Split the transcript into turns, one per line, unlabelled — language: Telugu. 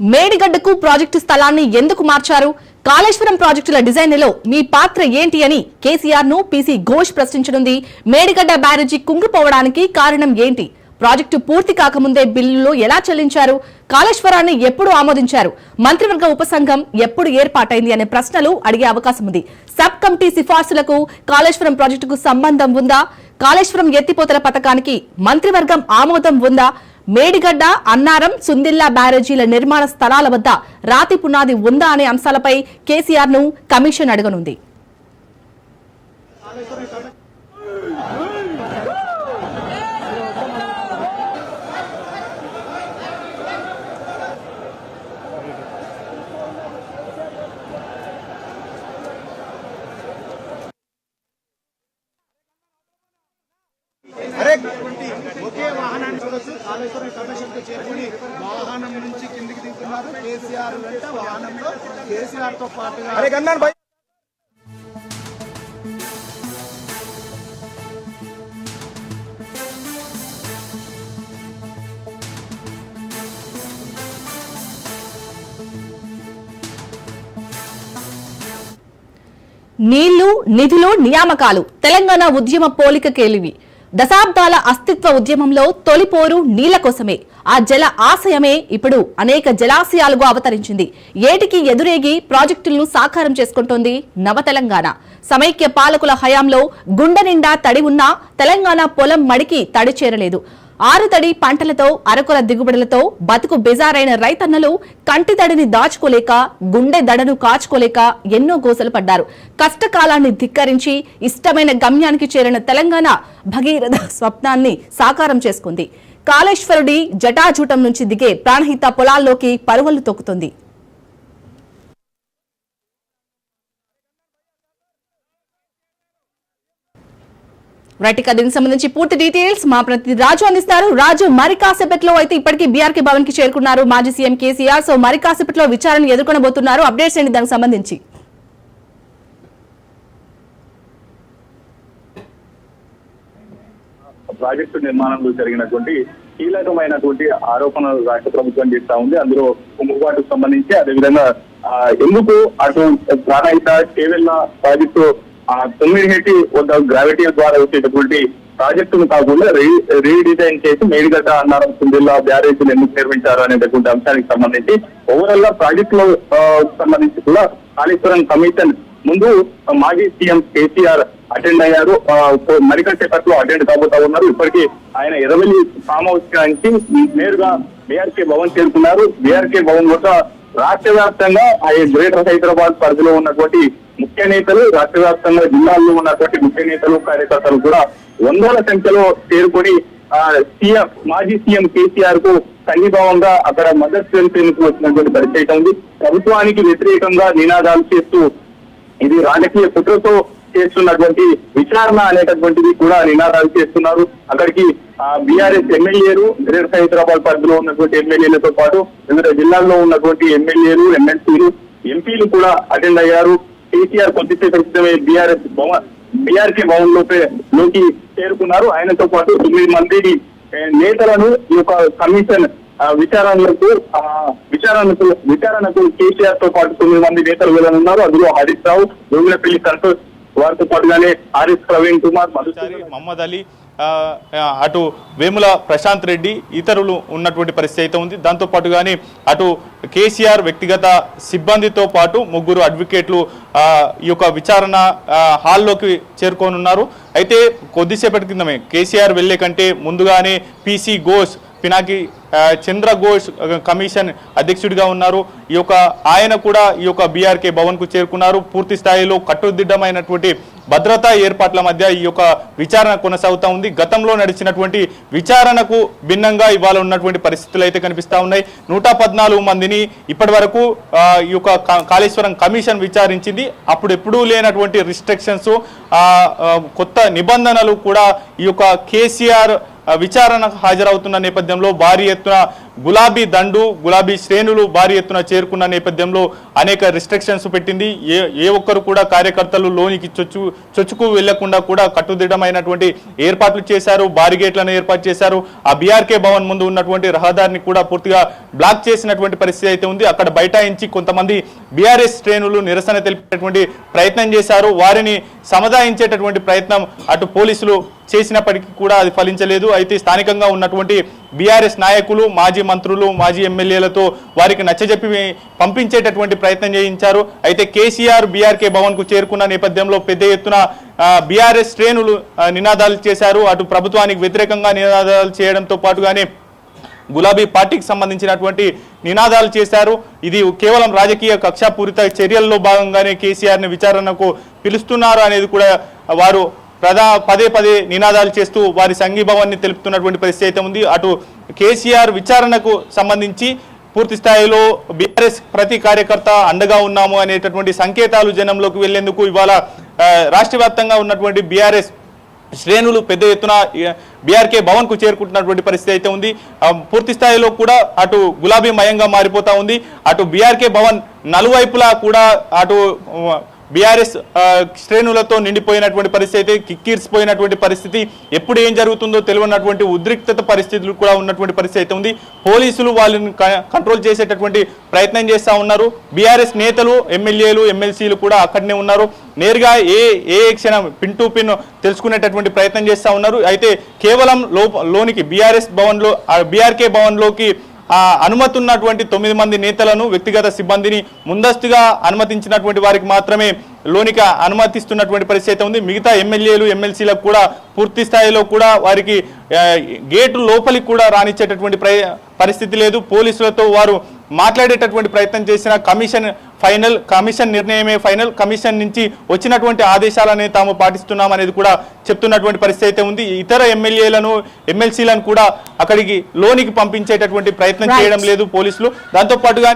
మేడిగడ్డకు ప్రాజెక్టు స్థలాన్ని ఎందుకు మార్చారు? కాళేశ్వరం ప్రాజెక్టుల డిజైన్లో మీ పాత్ర ఏంటి అని కేసీఆర్ను పీసీ ఘోష్ ప్రశ్నించనుంది. మేడిగడ్డ బ్యారేజీ కుంగిపోవడానికి కారణం ఏంటి? ప్రాజెక్టు పూర్తి కాకముందే బిల్లులు ఎలా చెల్లించారు? కాళేశ్వరాన్ని ఎప్పుడు ఆమోదించారు? మంత్రివర్గ ఉపసంఘం ఎప్పుడు ఏర్పాటైంది అనే ప్రశ్నలు అడిగే అవకాశం ఉంది. సబ్ కమిటీ సిఫార్సులకు కాళేశ్వరం ప్రాజెక్టుకు సంబంధం ఉందా? కాళేశ్వరం ఎత్తిపోతల పథకానికి మంత్రివర్గం ఆమోదం ఉందా? మేడిగడ్డ అన్నారం సుందిల్లా బ్యారేజీల నిర్మాణ స్థలాల వద్ద రాతి పునాది ఉందా అనే అంశాలపై కేసీఆర్ను కమిషన్ అడగనుంది.
అరే ఒకే వాహనాన్ని చూడొచ్చు. కాళేశ్వరం కమిషన్కు చేరుకుని వాహనం నుంచి కిందికి దిగుతున్నారు. కేసీఆర్ వెంట వాహనంలో కేసీఆర్తో పాటుగా అరే గన్నాను భయ్
నీళ్ళు నిధులు నియామకాలు. తెలంగాణ ఉద్యమ పోలిక కేలివి. దశాబ్దాల అస్తిత్వ ఉద్యమంలో తొలిపోరు నీళ్ళ కోసమే. ఆ జల ఆశయమే ఇప్పుడు అనేక జలాశయాలుగా అవతరించింది. ఏటికి ఎదురేగి ప్రాజెక్టులను సాకారం చేసుకుంటోంది నవ తెలంగాణ. సమైక్య పాలకుల హయాంలో గుండె నిండా తడి ఉన్నా తెలంగాణ పొలం మడికి తడి చేరలేదు. ఆరుతడి పంటలతో అరకొర దిగుబడులతో బతుకు బెజారైన రైతన్నలు కంటిదడిని దాచుకోలేక గుండె దడను కాచుకోలేక ఎన్నో గోసలు పడ్డారు. కష్టకాలాన్ని ధిక్కరించి ఇష్టమైన గమ్యానికి చేరిన తెలంగాణ భగీరథ స్వప్నాన్ని సాకారం చేసుకుంది. కాళేశ్వరుడి జటాజూటం నుంచి దిగే ప్రాణహిత పొలాల్లోకి పరువలు తొక్కుతుంది. రైట్గా దీనికి సంబంధించి పూర్తి డీటెయిల్స్ మా ప్రతినిధి రాజు అందిస్తారు. రాజు మరి కాసేపట్లో అయితే ఇప్పటికీ బీఆర్కే భవన్కి చేరుకున్నారు. మాజీ సీఎం కేసీఆర్ సో మరి కాసేపట్లో విచారణ ఎదుర్కొనబోతున్నారు. అప్డేట్స్ ఏంటి దానికి సంబంధించి?
ప్రాజెక్టు నిర్మాణంలో జరిగినటువంటి కీలకమైనటువంటి ఆరోపణలు రాష్ట్ర ప్రభుత్వం చేస్తా ఉంది. అందులో కుంభపాటుకు సంబంధించి అదేవిధంగా ఎందుకు అటు ప్రాణహిత కేవెళ్ళ ప్రాజెక్టు ఆ తొమ్మిది వద్ద గ్రావిటీ ద్వారా వచ్చేటటువంటి ప్రాజెక్టును కాకుండా రీ రీడిజైన్ చేసి మేడిగడ్డ అన్నారం జిల్లా బ్యారేజీలు ఎందుకు నిర్మించారు అనేటటువంటి అంశానికి సంబంధించి ఓవరాల్గా ప్రాజెక్ట్లో సంబంధించి కూడా కాళేశ్వరం కమిషన్ ముందు మాజీ సీఎం కేసీఆర్ అటెండ్ అయ్యారు. ఆ, మరికొంచేపట్లో అటెండ్ కాబోతా ఉన్నారు. ఇప్పటికీ ఆయన ఎర్రవెల్లి ఫామ్ హౌస్ నుంచి నేరుగా బీఆర్కే భవన్ చేరుకున్నారు. బీఆర్కే భవన్ వద్ద రాష్ట్ర వ్యాప్తంగా ఆ గ్రేటర్ హైదరాబాద్ పరిధిలో ఉన్నటువంటి ముఖ్య నేతలు రాష్ట్ర వ్యాప్తంగా జిల్లాల్లో ఉన్నటువంటి ముఖ్య నేతలు కార్యకర్తలు కూడా వందల సంఖ్యలో చేరుకొని ఆ, సీఎం మాజీ సీఎం కేసీఆర్కు సన్నిభావంగా అక్కడ మదర్ తెలిపేందుకు వచ్చినటువంటి పరిచయం ఉంది. ప్రభుత్వానికి వ్యతిరేకంగా నినాదాలు చేస్తూ ఇది రాజకీయ కుట్రతో చేస్తున్నటువంటి విచారణ అనేటటువంటిది కూడా నినాదాలు చేస్తున్నారు. అక్కడికి బీఆర్ఎస్ ఎమ్మెల్యేలు గ్రేటర్ హైదరాబాద్ పరిధిలో ఉన్నటువంటి ఎమ్మెల్యేలతో పాటు వివిధ జిల్లాల్లో ఉన్నటువంటి ఎమ్మెల్యేలు ఎమ్మెల్సీలు ఎంపీలు కూడా అటెండ్ అయ్యారు. కేసీఆర్ కొద్దిసేపు క్రితమే బీఆర్ఎస్ భవన్ బీఆర్కే భవన్ లోపే లోకి చేరుకున్నారు. ఆయనతో పాటు తొమ్మిది మందిని నేతలను ఈ యొక్క కమిషన్ విచారణలకు ఆ, విచారణకు విచారణకు కేసీఆర్తో పాటు తొమ్మిది మంది నేతలు వెళ్ళనున్నారు. అందులో హరీష్ రావు జోగులపల్లి సంతోష్ వారితో పాటుగానే ఆర్ఎస్ ప్రవీణ్ కుమార్
మహమ్మద్ అలీ అటు వేముల ప్రశాంత్ రెడ్డి ఇతరులు ఉన్నటువంటి పరిస్థితి అయితే ఉంది. దాంతో పాటుగానే అటు కేసీఆర్ వ్యక్తిగత సిబ్బందితో పాటు ముగ్గురు అడ్వకేట్లు ఈ యొక్క విచారణ హాల్లోకి చేరుకోనున్నారు. అయితే కొద్దిసేపటి క్రితమే కేసీఆర్ వెళ్ళే కంటే ముందుగానే పీసీ ఘోష్ పినాకి చంద్ర ఘోష్ కమిషన్ అధ్యక్షుడిగా ఉన్నారు. ఈ యొక్క ఆయన కూడా ఈ యొక్క బీఆర్కే భవన్కు చేరుకున్నారు. పూర్తి స్థాయిలో కట్టుదిడ్డమైనటువంటి భద్రతా ఏర్పాట్ల మధ్య ఈ యొక్క విచారణ కొనసాగుతూ ఉంది. గతంలో నడిచినటువంటి విచారణకు భిన్నంగా ఇవాళ ఉన్నటువంటి పరిస్థితులు అయితే కనిపిస్తూ ఉన్నాయి. నూట పద్నాలుగు మందిని ఇప్పటి వరకు ఈ యొక్క కా- కాళేశ్వరం కమిషన్ విచారించింది. అప్పుడు ఎప్పుడూ లేనటువంటి రిస్ట్రిక్షన్స్ కొత్త నిబంధనలు కూడా ఈ యొక్క కేసీఆర్ విచారణకు హాజరవుతున్న నేపథ్యంలో భారీ ఎత్తున గులాబీ దండు గులాబీ శ్రేణులు భారీ ఎత్తున చేరుకున్న నేపథ్యంలో అనేక రిస్ట్రిక్షన్స్ పెట్టింది. ఏ ఏ ఒక్కరు కూడా కార్యకర్తలు లోనికి చొచ్చు చొచ్చుకు వెళ్ళకుండా కూడా కట్టుదిట్టమైనటువంటి ఏర్పాట్లు చేశారు బారిగేట్లను ఏర్పాటు చేశారు. ఆ బీఆర్కే భవన్ ముందు ఉన్నటువంటి రహదారిని కూడా పూర్తిగా బ్లాక్ చేసినటువంటి పరిస్థితి అయితే ఉంది. అక్కడ బైఠాయించి కొంతమంది బీఆర్ఎస్ శ్రేణులు నిరసన తెలిపేటటువంటి ప్రయత్నం చేశారు. వారిని సముదాయించేటటువంటి ప్రయత్నం అటు పోలీసులు చేసినప్పటికీ కూడా అది ఫలించలేదు. అయితే స్థానికంగా ఉన్నటువంటి బీఆర్ఎస్ నాయకులు మాజీ మంత్రులు మాజీ ఎమ్మెల్యేలతో వారికి నచ్చజెప్పి పంపించేటటువంటి ప్రయత్నం చేయించారు. అయితే కేసీఆర్ బీఆర్కే భవన్కు చేరుకున్న నేపథ్యంలో పెద్ద ఎత్తున బీఆర్ఎస్ శ్రేణులు నినాదాలు చేశారు. అటు ప్రభుత్వానికి వ్యతిరేకంగా నినాదాలు చేయడంతో పాటుగానే గులాబీ పార్టీకి సంబంధించినటువంటి నినాదాలు చేశారు. ఇది కేవలం రాజకీయ కక్షాపూరిత చర్యల్లో భాగంగానే కేసీఆర్ని విచారణకు పిలుస్తున్నారు అనేది కూడా వారు ప్రధా పదే పదే నినాదాలు చేస్తూ వారి సంఘీభావాన్ని తెలుపుతున్నటువంటి పరిస్థితి అయితే ఉంది. అటు కేసీఆర్ విచారణకు సంబంధించి పూర్తి స్థాయిలో బీఆర్ఎస్ ప్రతి కార్యకర్త అండగా ఉన్నాము అనేటటువంటి సంకేతాలు జనంలోకి వెళ్ళేందుకు ఇవాళ రాష్ట్ర వ్యాప్తంగా ఉన్నటువంటి బీఆర్ఎస్ శ్రేణులు పెద్ద ఎత్తున బీఆర్కే భవన్కు చేరుకుంటున్నటువంటి పరిస్థితి అయితే ఉంది. పూర్తి స్థాయిలో కూడా అటు గులాబీ మయంగా మారిపోతా ఉంది. అటు బీఆర్కే భవన్ నలువైపులా కూడా అటు బీఆర్ఎస్ శ్రేణులతో నిండిపోయినటువంటి పరిస్థితి అయితే కిక్కిర్సిపోయినటువంటి పరిస్థితి ఎప్పుడు ఏం జరుగుతుందో తెలియనటువంటి ఉద్రిక్తత పరిస్థితులు కూడా ఉన్నటువంటి పరిస్థితి అయితే ఉంది. పోలీసులు వాళ్ళని క- కంట్రోల్ చేసేటటువంటి ప్రయత్నం చేస్తూ ఉన్నారు. బీఆర్ఎస్ నేతలు ఎమ్మెల్యేలు ఎమ్మెల్సీలు కూడా అక్కడనే ఉన్నారు. నేరుగా ఏ ఏ క్షణం పిన్ టు పిన్ తెలుసుకునేటటువంటి ప్రయత్నం చేస్తూ ఉన్నారు. అయితే కేవలం లో లోనికి బీఆర్ఎస్ భవన్లో బీఆర్కే భవన్లోకి అనుమతి ఉన్నటువంటి తొమ్మిది మంది నేతలను వ్యక్తిగత సిబ్బందిని ముందస్తుగా అనుమతించినటువంటి వారికి మాత్రమే లోనిక అనుమతిస్తున్నటువంటి పరిస్థితి ఉంది. మిగతా ఎమ్మెల్యేలు ఎమ్మెల్సీలకు కూడా పూర్తి స్థాయిలో కూడా వారికి గేటు లోపలికి కూడా రానిచ్చేటటువంటి పరిస్థితి లేదు. పోలీసులతో వారు మాట్లాడేటటువంటి ప్రయత్నం చేసిన కమిషన్ ఫైనల్ కమిషన్ నిర్ణయమే ఫైనల్ కమిషన్ నుంచి వచ్చినటువంటి ఆదేశాలనే తాము పాటిస్తున్నాం అనేది కూడా చెప్తున్నటువంటి పరిస్థితి అయితే ఉంది ఇతర ఎమ్మెల్యేలను ఎమ్మెల్సీలను కూడా అక్కడికి లోనికి పంపించేటటువంటి ప్రయత్నం. చేయడం లేదు పోలీసులు దాంతో పాటుగా